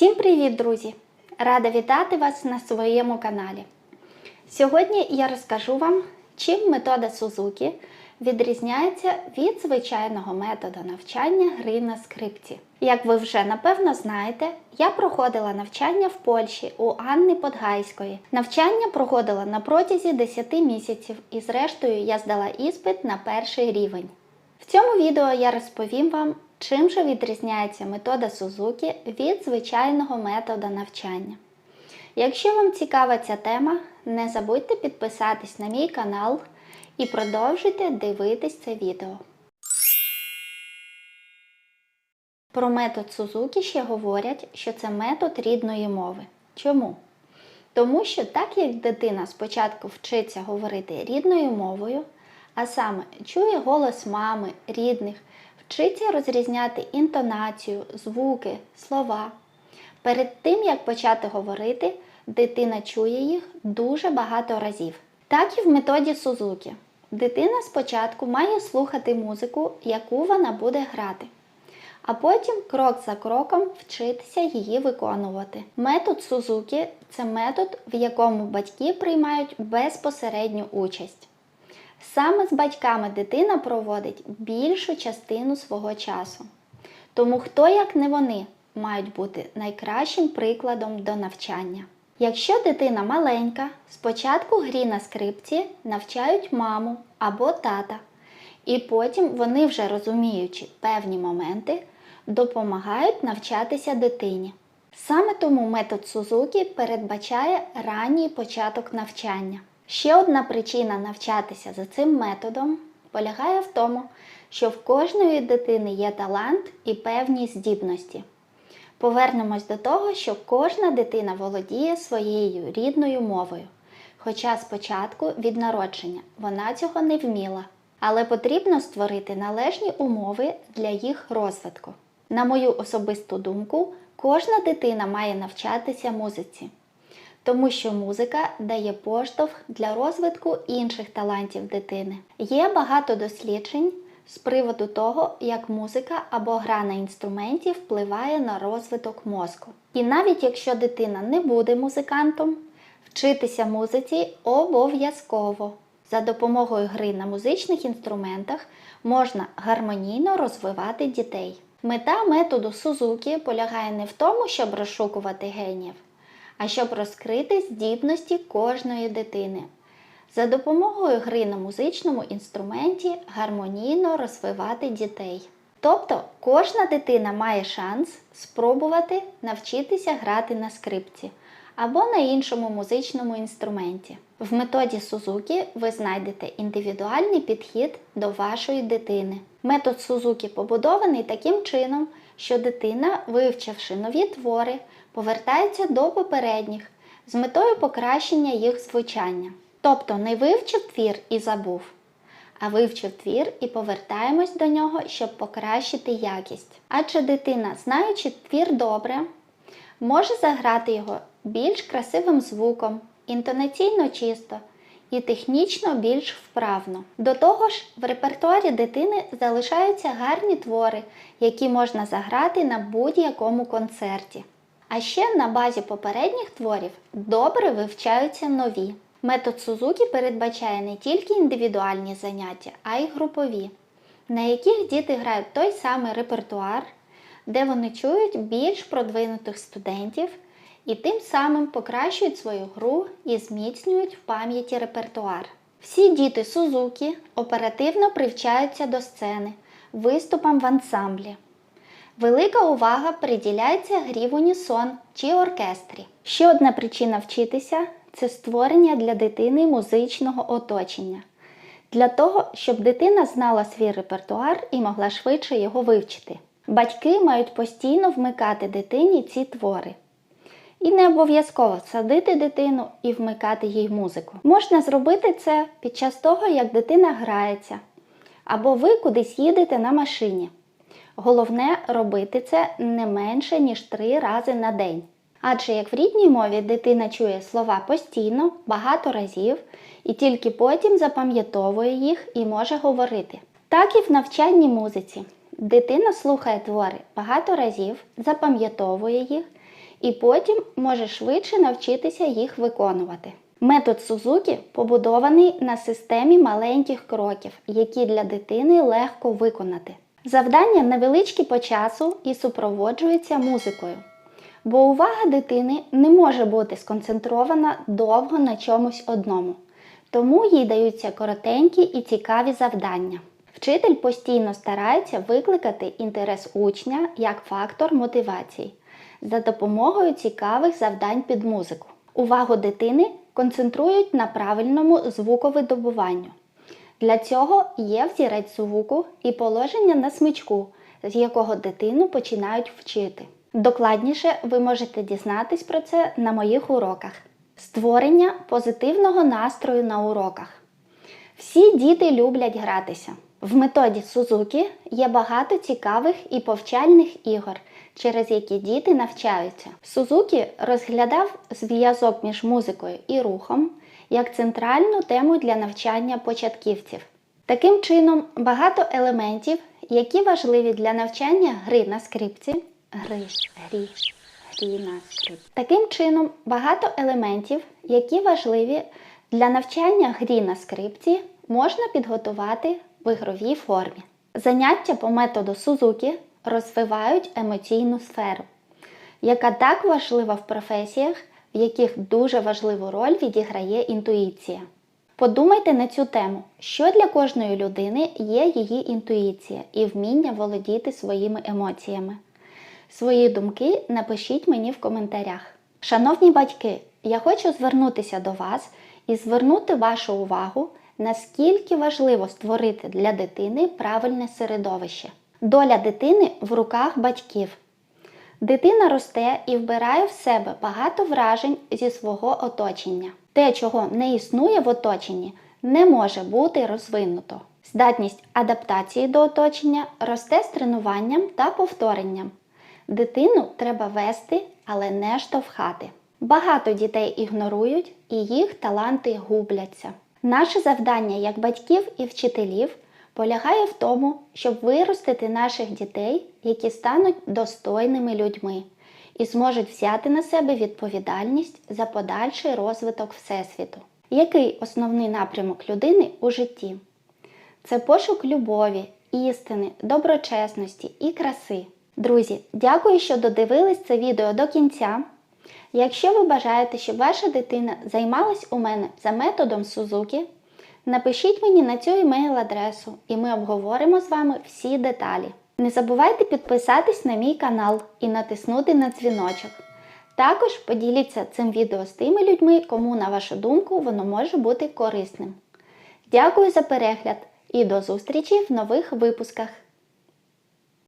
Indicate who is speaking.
Speaker 1: Всім привіт, друзі! Рада вітати вас на своєму каналі. Сьогодні я розкажу вам, чим метода Сузуки відрізняється від звичайного методу навчання гри на скрипці. Як ви вже напевно знаєте, я проходила навчання в Польщі у Анни Подгайської. Навчання проходила на протязі 10 місяців і зрештою я здала іспит на перший рівень. В цьому відео я розповім вам, чим же відрізняється метода Сузуки від звичайного методу навчання. Якщо вам цікава ця тема, не забудьте підписатись на мій канал і продовжуйте дивитись це відео. Про метод Сузуки ще говорять, що це метод рідної мови. Чому? Тому що так як дитина спочатку вчиться говорити рідною мовою, а саме чує голос мами, рідних, вчиться розрізняти інтонацію, звуки, слова. Перед тим, як почати говорити, дитина чує їх дуже багато разів. Так і в методі Сузуки. Дитина спочатку має слухати музику, яку вона буде грати, а потім крок за кроком вчитися її виконувати. Метод Сузуки це метод, в якому батьки приймають безпосередню участь. Саме з батьками дитина проводить більшу частину свого часу. Тому хто, як не вони, мають бути найкращим прикладом до навчання. Якщо дитина маленька, спочатку грі на скрипці навчають маму або тата, і потім вони, вже розуміючи певні моменти, допомагають навчатися дитині. Саме тому метод Сузуки передбачає ранній початок навчання. Ще одна причина навчатися за цим методом полягає в тому, що в кожної дитини є талант і певні здібності. Повернемось до того, що кожна дитина володіє своєю рідною мовою. Хоча спочатку від народження вона цього не вміла, але потрібно створити належні умови для їх розвитку. На мою особисту думку, кожна дитина має навчатися музиці, тому що музика дає поштовх для розвитку інших талантів дитини. Є багато досліджень з приводу того, як музика або гра на інструменті впливає на розвиток мозку. І навіть якщо дитина не буде музикантом, вчитися музиці обов'язково. За допомогою гри на музичних інструментах можна гармонійно розвивати дітей. Мета методу Сузуки полягає не в тому, щоб розшукувати генів, а щоб розкрити здібності кожної дитини. За допомогою гри на музичному інструменті гармонійно розвивати дітей. Тобто кожна дитина має шанс спробувати навчитися грати на скрипці або на іншому музичному інструменті. В методі Сузуки ви знайдете індивідуальний підхід до вашої дитини. Метод Сузуки побудований таким чином, що дитина, вивчивши нові твори, повертається до попередніх з метою покращення їх звучання. Тобто не вивчив твір і забув, а вивчив твір і повертаємось до нього, щоб покращити якість. Адже дитина, знаючи твір добре, може заграти його більш красивим звуком, інтонаційно чисто і технічно більш вправно. До того ж, в репертуарі дитини залишаються гарні твори, які можна заграти на будь-якому концерті. А ще на базі попередніх творів добре вивчаються нові. Метод Сузуки передбачає не тільки індивідуальні заняття, а й групові, на яких діти грають той самий репертуар, де вони чують більш продвинутих студентів і тим самим покращують свою гру і зміцнюють в пам'яті репертуар. Всі діти Сузуки оперативно привчаються до сцени, виступам в ансамблі. Велика увага приділяється грі в унісон чи оркестрі. Ще одна причина вчитися це створення для дитини музичного оточення. Для того, щоб дитина знала свій репертуар і могла швидше його вивчити. Батьки мають постійно вмикати дитині ці твори. І не обов'язково садити дитину і вмикати їй музику. Можна зробити це під час того, як дитина грається, або ви кудись їдете на машині. Головне робити це не менше, ніж три рази на день. Адже як в рідній мові дитина чує слова постійно, багато разів, і тільки потім запам'ятовує їх і може говорити. Так і в навчальній музиці. Дитина слухає твори багато разів, запам'ятовує їх і потім може швидше навчитися їх виконувати. Метод Сузукі побудований на системі маленьких кроків, які для дитини легко виконати. Завдання невеличкі по часу і супроводжуються музикою, бо увага дитини не може бути сконцентрована довго на чомусь одному, тому їй даються коротенькі і цікаві завдання. Вчитель постійно старається викликати інтерес учня як фактор мотивації за допомогою цікавих завдань під музику. Увагу дитини концентрують на правильному звуковидобуванню. Для цього є взірець звуку і положення на смичку, з якого дитину починають вчити. Докладніше ви можете дізнатись про це на моїх уроках. Створення позитивного настрою на уроках. Всі діти люблять гратися. В методі Сузукі є багато цікавих і повчальних ігор, через які діти навчаються. Сузукі розглядав зв'язок між музикою і рухом як центральну тему для навчання початківців. Таким чином, багато елементів, які важливі для навчання гри на скрипці, гри, грі, грі на скрипці. Таким чином, багато елементів, які важливі для навчання грі на скрипці, можна підготувати в ігровій формі. Заняття по методу Сузукі розвивають емоційну сферу, яка так важлива в професіях, в яких дуже важливу роль відіграє інтуїція. Подумайте на цю тему, що для кожної людини є її інтуїція і вміння володіти своїми емоціями. Свої думки напишіть мені в коментарях. Шановні батьки, я хочу звернутися до вас і звернути вашу увагу, наскільки важливо створити для дитини правильне середовище. Доля дитини в руках батьків. Дитина росте і вбирає в себе багато вражень зі свого оточення. Те, чого не існує в оточенні, не може бути розвинуто. Здатність адаптації до оточення росте з тренуванням та повторенням. Дитину треба вести, але не штовхати. Багато дітей ігнорують і їх таланти губляться. Наше завдання як батьків і вчителів полягає в тому, щоб виростити наших дітей, які стануть достойними людьми і зможуть взяти на себе відповідальність за подальший розвиток Всесвіту. Який основний напрямок людини у житті? Це пошук любові, істини, доброчесності і краси. Друзі, дякую, що додивились це відео до кінця. Якщо ви бажаєте, щоб ваша дитина займалась у мене за методом Сузукі, напишіть мені на цю емейл-адресу і ми обговоримо з вами всі деталі. Не забувайте підписатись на мій канал і натиснути на дзвіночок. Також поділіться цим відео з тими людьми, кому, на вашу думку, воно може бути корисним. Дякую за перегляд і до зустрічі в нових випусках!